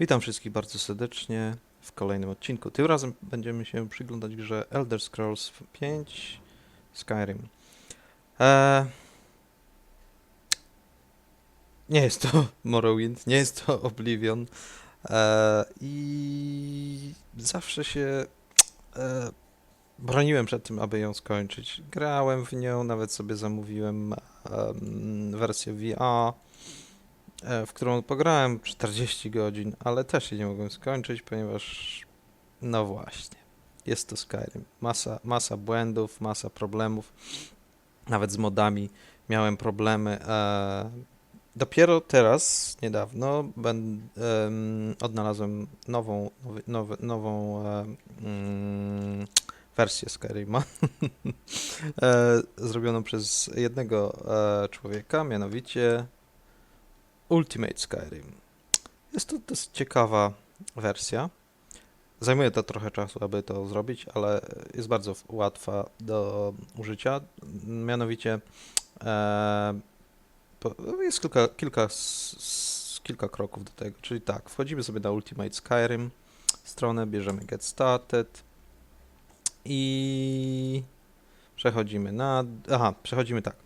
Witam wszystkich bardzo serdecznie w kolejnym odcinku. Tym razem będziemy się przyglądać grze Elder Scrolls 5 Skyrim. Eee, nie jest to Morrowind, nie jest to Oblivion eee, i zawsze się eee, broniłem przed tym, aby ją skończyć. Grałem w nią, nawet sobie zamówiłem em, wersję VR w którą pograłem 40 godzin, ale też się nie mogłem skończyć, ponieważ no właśnie, jest to Skyrim. Masa, masa błędów, masa problemów, nawet z modami miałem problemy. E, dopiero teraz, niedawno, ben, em, odnalazłem nową, nowy, nowy, nową e, mm, wersję Skyrima, e, zrobioną przez jednego e, człowieka, mianowicie Ultimate Skyrim. Jest to dosyć ciekawa wersja. Zajmuje to trochę czasu, aby to zrobić, ale jest bardzo łatwa do użycia. Mianowicie e, jest kilka, kilka, kilka kroków do tego. Czyli tak, wchodzimy sobie na Ultimate Skyrim stronę, bierzemy Get Started i przechodzimy na. Aha, przechodzimy tak.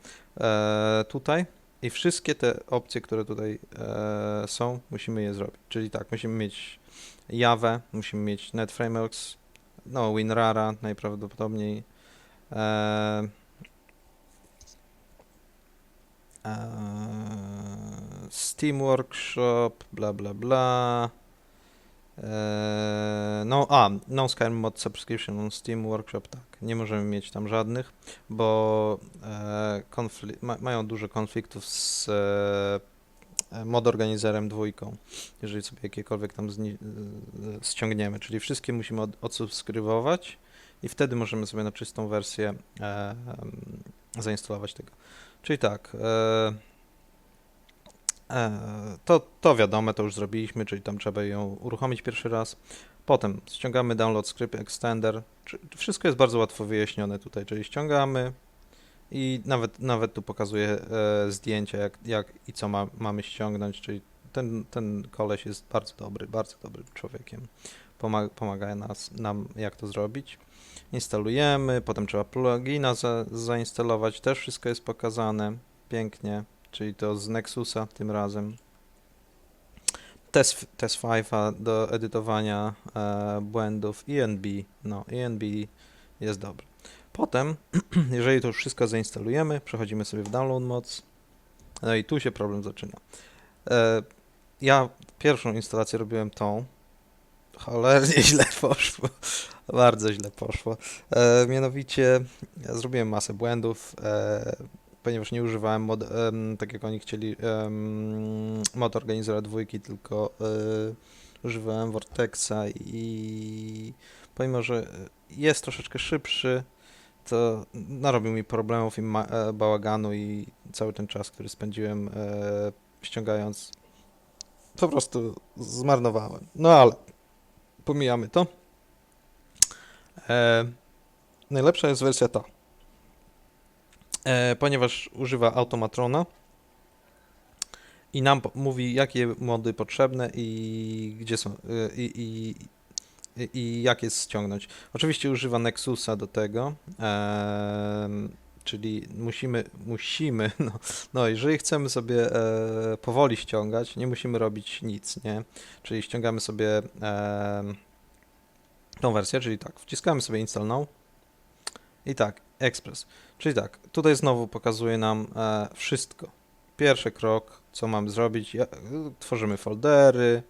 E, tutaj i wszystkie te opcje, które tutaj e, są, musimy je zrobić. Czyli tak, musimy mieć Java, musimy mieć NetFrameworks, no WinRara najprawdopodobniej. E, e, Steam Workshop, bla bla bla. E, no, a, no Skyrim Mod Subscription on Steam Workshop, tak. Nie możemy mieć tam żadnych, bo e, ma, mają dużo konfliktów z e, mod organizerem dwójką, jeżeli sobie jakiekolwiek tam zni- ściągniemy. Czyli wszystkie musimy od, odsubskrybować i wtedy możemy sobie na czystą wersję e, zainstalować tego. Czyli tak, e, to, to wiadome, to już zrobiliśmy, czyli tam trzeba ją uruchomić pierwszy raz. Potem ściągamy download script extender. Wszystko jest bardzo łatwo wyjaśnione tutaj, czyli ściągamy i nawet, nawet tu pokazuję e, zdjęcia, jak, jak i co ma, mamy ściągnąć, czyli ten, ten koleś jest bardzo dobry, bardzo dobrym człowiekiem. Pomaga, pomaga nas, nam, jak to zrobić. Instalujemy, potem trzeba plugina za, zainstalować, też wszystko jest pokazane pięknie, czyli to z Nexusa tym razem. Test, test 5 do edytowania e, błędów, ENB, no ENB jest dobry. Potem, jeżeli to już wszystko zainstalujemy, przechodzimy sobie w download mods, no i tu się problem zaczyna. E, ja pierwszą instalację robiłem tą, cholernie źle poszło, bardzo źle poszło. E, mianowicie ja zrobiłem masę błędów, e, ponieważ nie używałem mod, em, tak jak oni chcieli em, mod organizera dwójki, tylko e, używałem Vortexa i pomimo, że jest troszeczkę szybszy, to narobił mi problemów i e, bałaganu i cały ten czas, który spędziłem e, ściągając, po prostu zmarnowałem. No ale pomijamy to. E, najlepsza jest wersja ta, ponieważ używa automatrona i nam mówi, jakie mody potrzebne i gdzie są, e, i, i, i, i jak je ściągnąć. Oczywiście używa Nexusa do tego, em, czyli musimy, musimy, no, no jeżeli chcemy sobie e, powoli ściągać, nie musimy robić nic, nie? Czyli ściągamy sobie em, tą wersję, czyli tak, wciskamy sobie install now i tak, express. Czyli tak, tutaj znowu pokazuje nam e, wszystko. Pierwszy krok, co mamy zrobić, tworzymy foldery,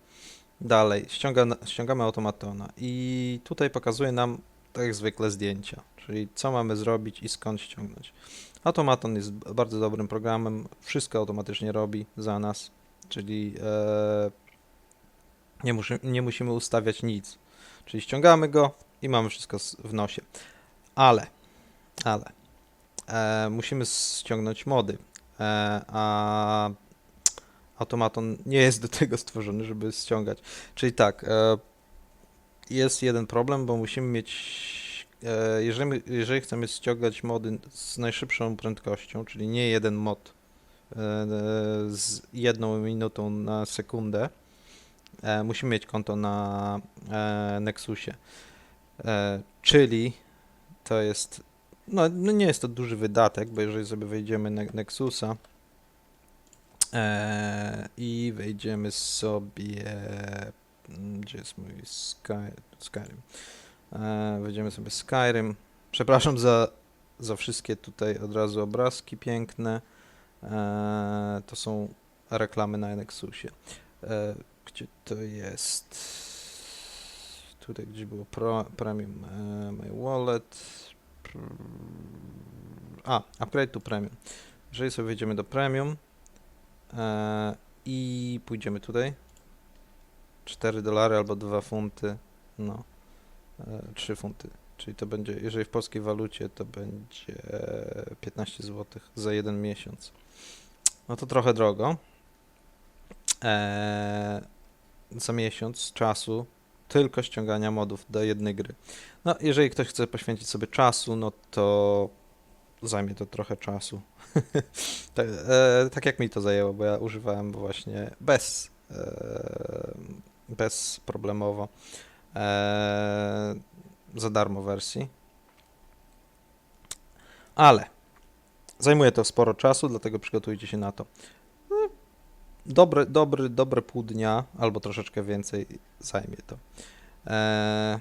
Dalej, ściąga, ściągamy automatona i tutaj pokazuje nam tak jak zwykle zdjęcia, czyli co mamy zrobić i skąd ściągnąć. Automaton jest bardzo dobrym programem, wszystko automatycznie robi za nas, czyli e, nie, muszy, nie musimy ustawiać nic. Czyli ściągamy go i mamy wszystko w nosie. Ale, ale, e, musimy ściągnąć mody, e, a automaton nie jest do tego stworzony, żeby ściągać. Czyli tak, e, jest jeden problem, bo musimy mieć, e, jeżeli, jeżeli chcemy ściągać mody z najszybszą prędkością, czyli nie jeden mod e, z jedną minutą na sekundę, e, musimy mieć konto na e, Nexusie. E, czyli to jest, no, no nie jest to duży wydatek, bo jeżeli sobie wejdziemy na Nexusa e, i wejdziemy sobie, mm, gdzie jest mój Sky, Skyrim, e, wejdziemy sobie Skyrim, przepraszam za, za wszystkie tutaj od razu obrazki piękne, e, to są reklamy na Nexusie. Gdzie to jest? Tutaj gdzie było pro, premium e, my wallet. A, upgrade to premium. Jeżeli sobie wejdziemy do premium e, i pójdziemy tutaj 4 dolary albo 2 funty, no e, 3 funty. Czyli to będzie, jeżeli w polskiej walucie, to będzie 15 zł za jeden miesiąc. No to trochę drogo. Eee, za miesiąc czasu tylko ściągania modów do jednej gry. No, jeżeli ktoś chce poświęcić sobie czasu, no to zajmie to trochę czasu. tak, e, tak jak mi to zajęło, bo ja używałem właśnie bez, e, bezproblemowo e, za darmo wersji. Ale zajmuje to sporo czasu, dlatego przygotujcie się na to dobry, dobry, dobre pół dnia, albo troszeczkę więcej zajmie to. Eee,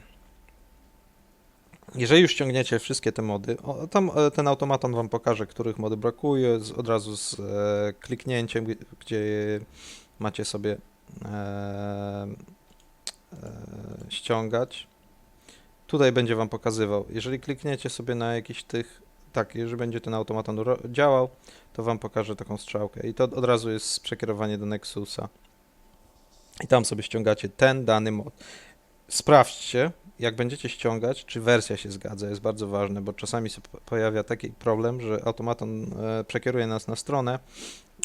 jeżeli już ściągniecie wszystkie te mody, tam e, ten automaton wam pokaże, których mody brakuje, z, od razu z e, kliknięciem, gdzie macie sobie e, e, ściągać. Tutaj będzie wam pokazywał. Jeżeli klikniecie sobie na jakiś tych, tak, jeżeli będzie ten automaton działał, to wam pokażę taką strzałkę. I to od razu jest przekierowanie do Nexusa. I tam sobie ściągacie ten dany mod. Sprawdźcie, jak będziecie ściągać, czy wersja się zgadza. Jest bardzo ważne, bo czasami się po- pojawia taki problem, że automaton e, przekieruje nas na stronę,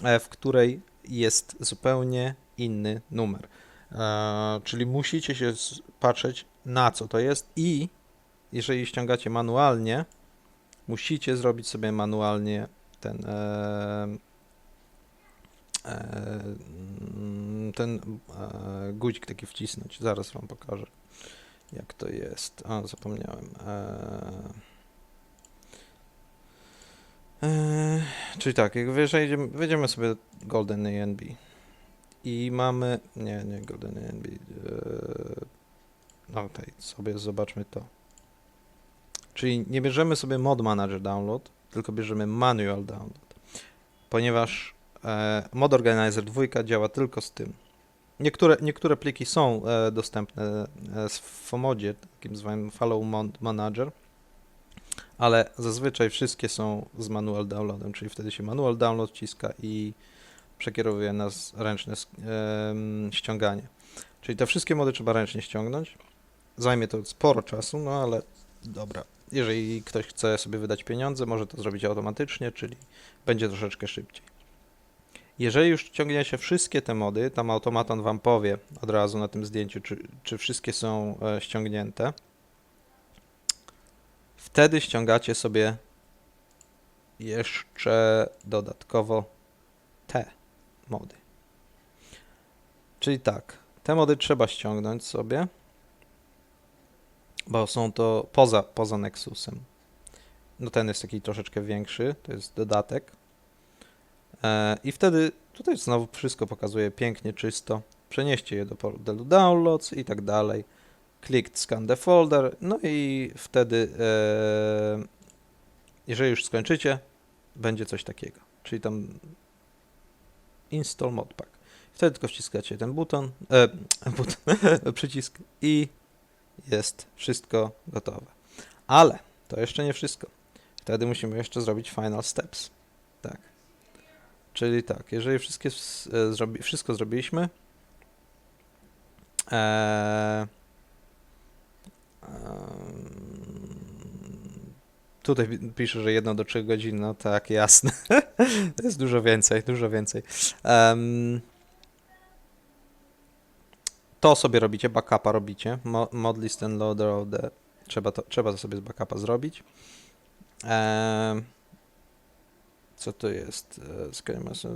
e, w której jest zupełnie inny numer. E, czyli musicie się patrzeć, na co to jest i jeżeli ściągacie manualnie, musicie zrobić sobie manualnie ten e, e, ten e, guzik taki wcisnąć. Zaraz wam pokażę, jak to jest. A, zapomniałem. Czyli tak, jak wejdziemy, wejdziemy sobie Golden ANB i mamy, nie, nie Golden ANB, no tutaj sobie zobaczmy to. Czyli nie bierzemy sobie mod manager download, tylko bierzemy manual download, ponieważ e, mod organizer 2 działa tylko z tym. Niektóre, niektóre pliki są e, dostępne e, w modzie, takim zwanym follow mod manager, ale zazwyczaj wszystkie są z manual downloadem, czyli wtedy się manual download wciska i przekierowuje nas ręczne em, ściąganie. Czyli te wszystkie mody trzeba ręcznie ściągnąć. Zajmie to sporo czasu, no ale dobra. Jeżeli ktoś chce sobie wydać pieniądze, może to zrobić automatycznie, czyli będzie troszeczkę szybciej. Jeżeli już ściągniecie wszystkie te mody, tam automaton Wam powie od razu na tym zdjęciu, czy, czy wszystkie są e, ściągnięte. Wtedy ściągacie sobie jeszcze dodatkowo te mody. Czyli tak, te mody trzeba ściągnąć sobie bo są to poza, poza Nexusem. No ten jest taki troszeczkę większy, to jest dodatek. E, I wtedy tutaj znowu wszystko pokazuje pięknie, czysto. Przenieście je do modelu downloads i tak dalej. Click scan the folder, no i wtedy, e, jeżeli już skończycie, będzie coś takiego. Czyli tam install modpack. Wtedy tylko wciskacie ten buton, e, buton przycisk i jest wszystko gotowe. Ale to jeszcze nie wszystko. Wtedy musimy jeszcze zrobić final steps. Tak. Czyli tak, jeżeli wszystkie, e, zrobi, wszystko zrobiliśmy, e, tutaj pi- pisze, że 1 do 3 godzin, no tak, jasne. jest dużo więcej, dużo więcej. Em, to sobie robicie, backupa robicie, mo- mod list and loader of the, trzeba to, trzeba to sobie z backupa zrobić. Em, Co to jest? E, Schemas, e,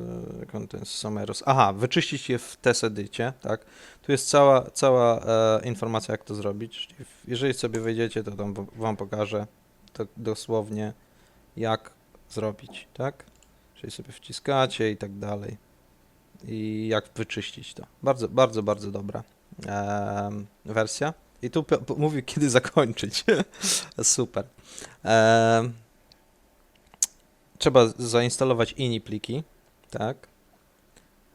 Contents, Someros. Aha, wyczyścić je w TES-edycie, tak? Tu jest cała, cała e, informacja, jak to zrobić. Jeżeli sobie wejdziecie, to tam wam pokażę to dosłownie, jak zrobić, tak? Czyli sobie wciskacie i tak dalej. I jak wyczyścić to. Bardzo, bardzo, bardzo dobra em, wersja. I tu p- p- mówi, kiedy zakończyć. Super. Em, trzeba zainstalować ini pliki, tak?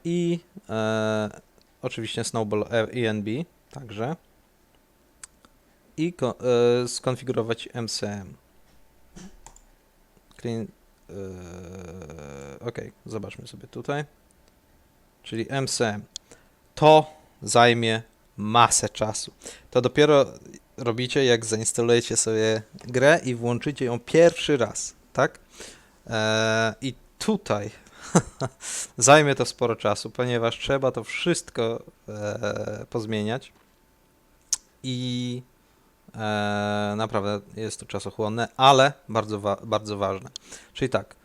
I e, oczywiście Snowball e- ENB także. I ko- e, skonfigurować MCM. Clean. E, ok, zobaczmy sobie tutaj. Czyli MCM. To zajmie masę czasu. To dopiero robicie, jak zainstalujecie sobie grę i włączycie ją pierwszy raz, tak? Eee, I tutaj zajmie to sporo czasu, ponieważ trzeba to wszystko e, pozmieniać i e, naprawdę jest to czasochłonne, ale bardzo, wa- bardzo ważne. Czyli tak,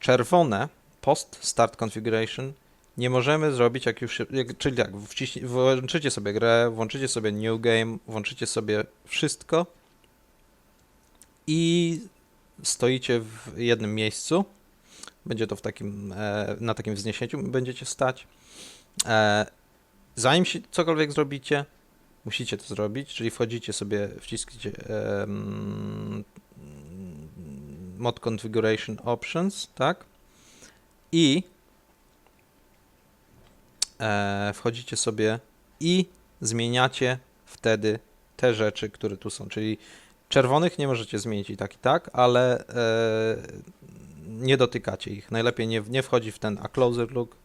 czerwone post start configuration nie możemy zrobić jak już jak, czyli tak, wciśnie, włączycie sobie grę, włączycie sobie new game, włączycie sobie wszystko i stoicie w jednym miejscu. Będzie to w takim, e, na takim wzniesieniu będziecie stać. E, zanim się cokolwiek zrobicie, musicie to zrobić, czyli wchodzicie sobie, wciskicie mod configuration options, tak? I wchodzicie sobie i zmieniacie wtedy te rzeczy, które tu są, czyli czerwonych nie możecie zmienić i tak i tak, ale e, nie dotykacie ich. Najlepiej nie, nie wchodzi w ten a closer look,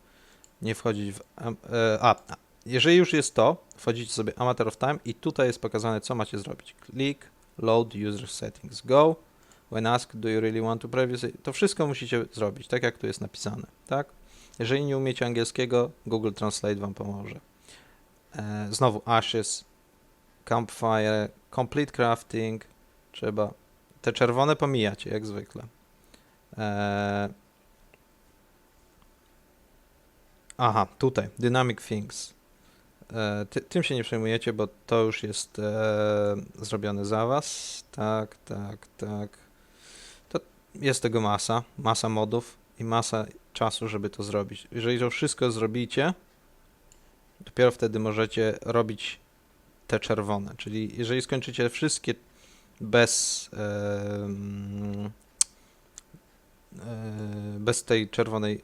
nie wchodzić w e, a, jeżeli już jest to, wchodzicie sobie a matter of time i tutaj jest pokazane co macie zrobić. Click, load user settings, go. When asked, do you really want to previously? To wszystko musicie zrobić, tak jak tu jest napisane, tak? Jeżeli nie umiecie angielskiego, Google Translate wam pomoże. E, znowu Ashes, Campfire, Complete Crafting, trzeba te czerwone pomijacie, jak zwykle. E, aha, tutaj, Dynamic Things. E, ty, tym się nie przejmujecie, bo to już jest e, zrobione za was. Tak, tak, tak. To jest tego masa, masa modów i masa czasu, żeby to zrobić. Jeżeli to wszystko zrobicie, dopiero wtedy możecie robić te czerwone. Czyli jeżeli skończycie wszystkie bez, em, e, bez tej czerwonej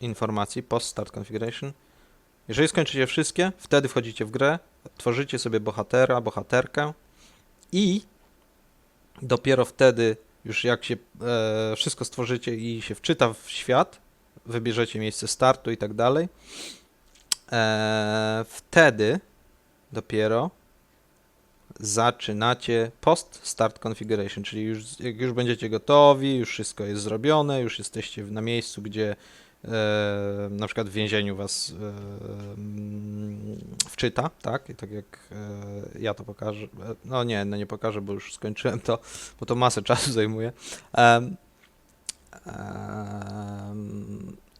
informacji, post start configuration, jeżeli skończycie wszystkie, wtedy wchodzicie w grę, tworzycie sobie bohatera, bohaterkę i dopiero wtedy, już jak się e, wszystko stworzycie i się wczyta w świat, wybierzecie miejsce startu i tak dalej, e, wtedy dopiero zaczynacie post start configuration, czyli już, jak już będziecie gotowi, już wszystko jest zrobione, już jesteście na miejscu, gdzie na przykład w więzieniu was wczyta, tak? I tak jak e, ja to pokażę. No nie, no nie pokażę, bo już skończyłem to, bo to masę czasu zajmuje.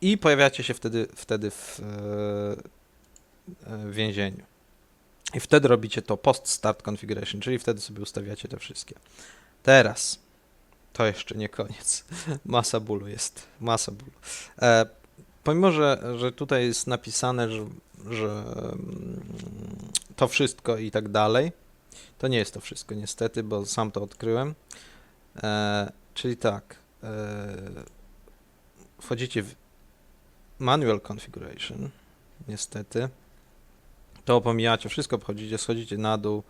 I pojawiacie się wtedy, wtedy w e, e, więzieniu. I wtedy robicie to post start configuration, czyli wtedy sobie ustawiacie te wszystkie. Teraz to jeszcze nie koniec. Masa bólu jest, masa bólu. E, pomimo, że, że tutaj jest napisane, że, że mm, to wszystko i tak dalej, to nie jest to wszystko niestety, bo sam to odkryłem. E, czyli tak, e, wchodzicie w manual configuration, niestety, to pomijacie wszystko, wchodzicie, schodzicie na dół,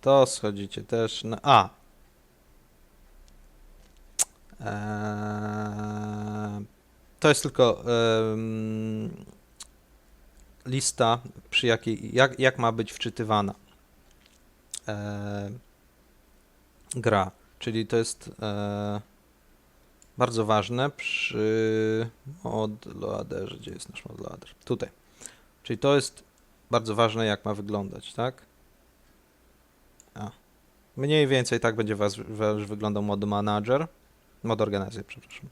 to schodzicie też na... A! Eee, to jest tylko lista, przy jakiej, jak, jak ma być wczytywana em, gra. Czyli to jest e, bardzo ważne przy modloaderze. Gdzie jest nasz modloader? Tutaj. Czyli to jest bardzo ważne, jak ma wyglądać, tak? A. Mniej więcej tak będzie was, wasz wyglądał mod manager, mod organizer, przepraszam.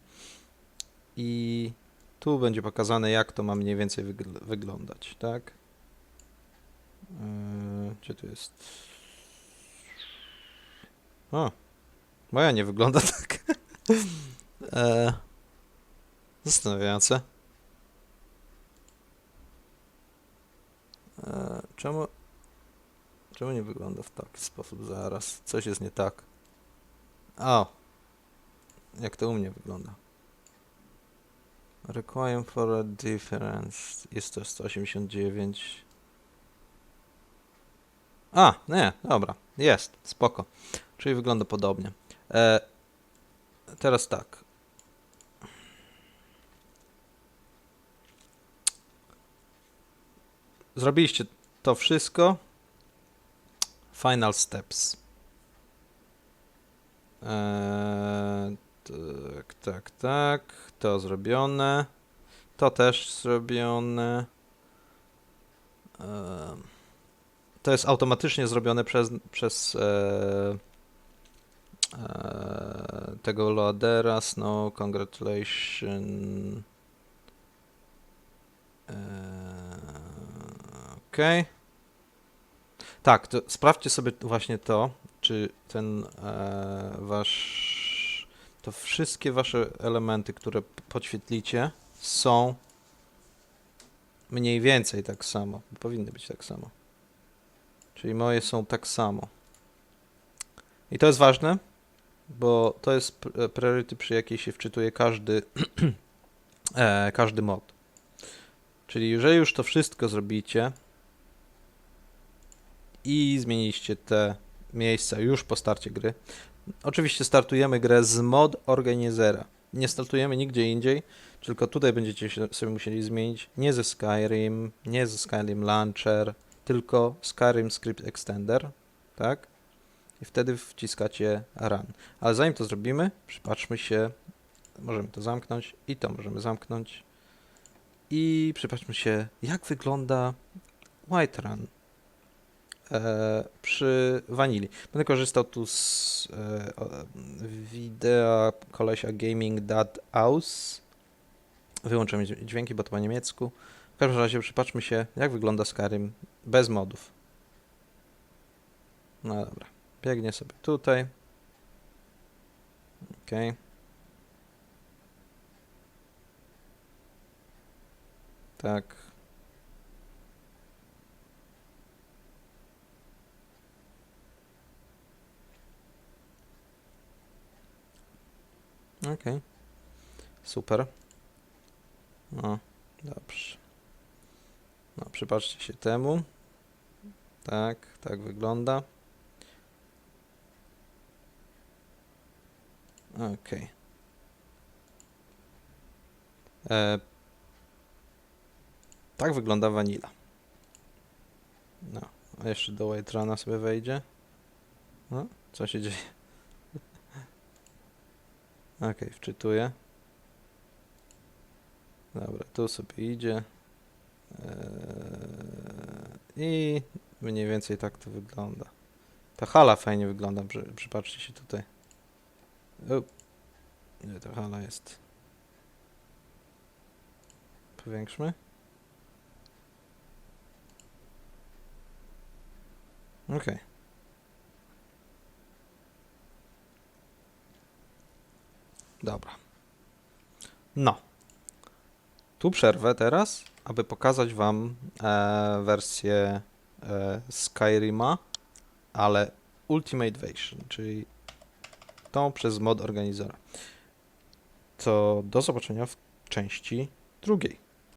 i tu będzie pokazane, jak to ma mniej więcej wygl- wyglądać, tak? Yy, Gdzie tu jest? O, moja nie wygląda tak. e, zastanawiające. E, czemu, czemu nie wygląda w taki sposób zaraz? Coś jest nie tak. O, jak to u mnie wygląda. Require for a difference. Jest to 189. A, nie, dobra. Jest, spoko. Czyli wygląda podobnie. E, teraz tak. Zrobiliście to wszystko. Final steps. Eee, tak, tak, tak. To zrobione. To też zrobione. To jest automatycznie zrobione przez, przez e, e, tego loadera. Snow, congratulations. Eee, Okej. Tak, sprawdźcie sobie właśnie to, czy ten e, wasz. To wszystkie wasze elementy, które podświetlicie, są mniej więcej tak samo. Powinny być tak samo. Czyli moje są tak samo. I to jest ważne, bo to jest pr- priority, przy jakiej się wczytuje każdy, e, każdy mod. Czyli jeżeli już to wszystko zrobicie i zmieniliście te miejsca już po starcie gry, oczywiście startujemy grę z mod organizera. Nie startujemy nigdzie indziej, tylko tutaj będziecie sobie musieli zmienić nie ze Skyrim, nie ze Skyrim Launcher, tylko Skyrim Script Extender, tak? I wtedy wciskacie run. Ale zanim to zrobimy, przypatrzmy się, możemy to zamknąć i to możemy zamknąć. I przypatrzmy się, jak wygląda Whiterun e, przy Vanili. Będę korzystał tu z e, wideo kolesia gaming.aus. Wyłączę dź- dźwięki, bo to po niemiecku. W każdym razie przypatrzmy się, jak wygląda Skyrim bez modów. No dobra, biegnie sobie tutaj. Okej. Tak. Okej. Super. No, dobrze. No, przypatrzcie się temu. Tak, tak wygląda. Okej. E, tak wygląda vanilla. No, a jeszcze do White Runa sobie wejdzie. No, co się dzieje? Okej, wczytuję. Dobra, tu sobie idzie. Eee, I mniej więcej tak to wygląda. Ta hala fajnie wygląda, przy, przypatrzcie się tutaj. O, ta hala jest? Powiększmy. Okej. Dobra. No. Tu przerwę teraz, aby pokazać Wam e, wersję e, Skyrima, ale Ultimate Version, czyli tą przez mod organizera. To do zobaczenia w części drugiej.